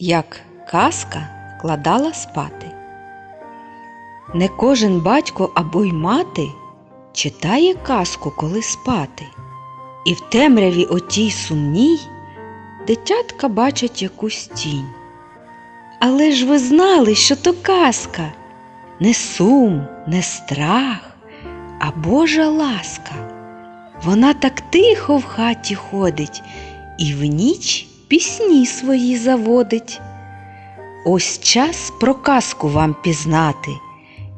як казка вкладала спати. Не кожен батько або й мати читає казку, коли спати, і в темряві отій сумній дитятка бачать якусь тінь. Але ж ви знали, що то казка, не сум, не страх, а Божа ласка. Вона так тихо в хаті ходить і в ніч пісні свої заводить. Ось час про казку вам пізнати,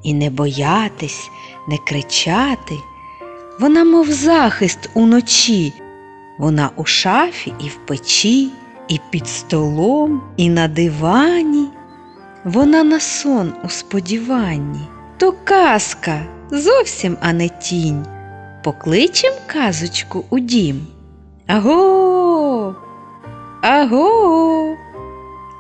і не боятись, не кричати. Вона, мов захист уночі, вона у шафі і в печі, і під столом, і на дивані. Вона на сон у сподіванні. То казка зовсім, а не тінь. Покличем казочку у дім. Аго, аго.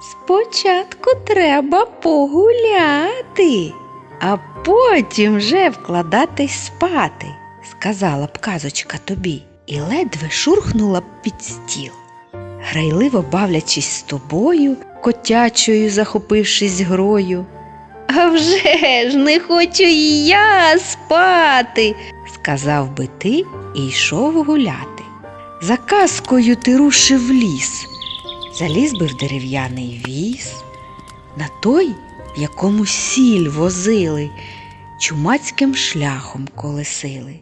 Спочатку треба погуляти, а потім вже вкладатись спати, сказала б казочка тобі, і ледве шурхнула б під стіл. Грайливо бавлячись з тобою, котячою захопившись грою. А вже ж не хочу і я спати, сказав би ти і йшов гуляти. За казкою ти рушив в ліс, заліз би в дерев'яний віз, на той, в якому сіль возили, чумацьким шляхом колесили.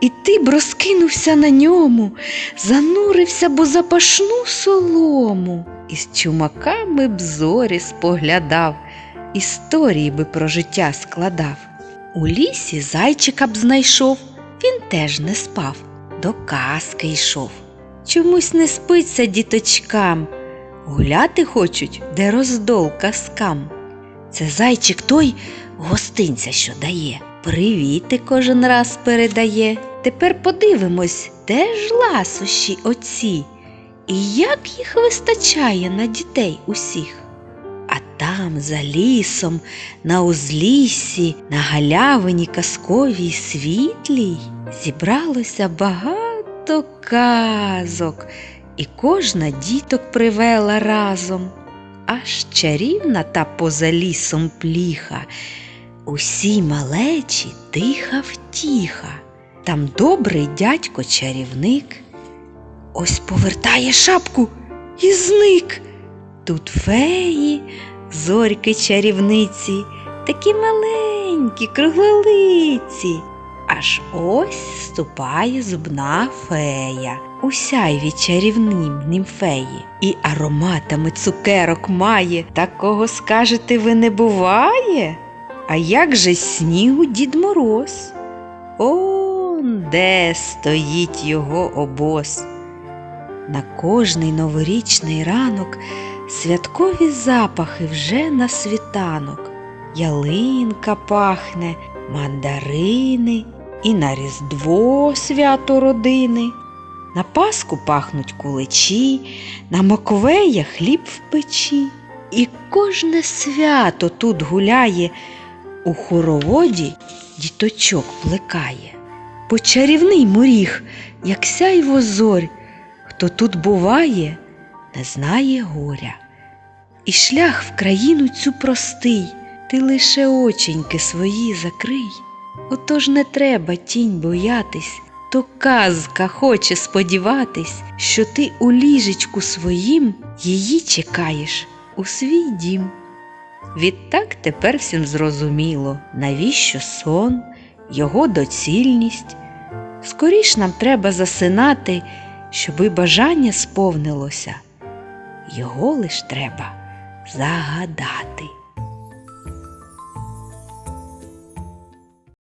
І ти б розкинувся на ньому, занурився бо запашну солому, і з чумаками б зорі споглядав, історії би про життя складав. У лісі зайчика б знайшов, він теж не спав, до казки йшов. Чомусь не спиться діточкам, гуляти хочуть, де роздол казкам. Це зайчик той гостинця, що дає, привіти кожен раз передає. Тепер подивимось, де ж ласощі оці, і як їх вистачає на дітей усіх. А там, за лісом, на узліссі, на галявині казковій світлій, зібралося багато казок, і кожна діток привела разом. Аж чарівна та поза лісом пліха, усі малечі тиха втіха. Там добрий дядько чарівник. Ось повертає шапку і зник. Тут феї, зорьки чарівниці, такі маленькі, круглолиці. Аж ось ступає зубна фея, у сяйві чарівнім німфеї, і ароматами цукерок має, такого скажете ви не буває. А як же снігу дід Мороз? Он де стоїть його обоз. На кожний новорічний ранок святкові запахи вже на світанок. Ялинка пахне, мандарини, і на Різдво свято родини. На Пасху пахнуть куличі, на Маковея хліб в печі. І кожне свято тут гуляє, у хороводі діточок плекає. Бо чарівний моріг, як сяйво зорь, хто тут буває, не знає горя. І шлях в країну цю простий, ти лише оченьки свої закрий. Отож не треба тінь боятись, то казка хоче сподіватись, що ти у ліжечку своїм її чекаєш у свій дім. Відтак тепер всім зрозуміло, навіщо сон, його доцільність. Скоріш нам треба засинати, щоби бажання сповнилося. Його лиш треба загадати.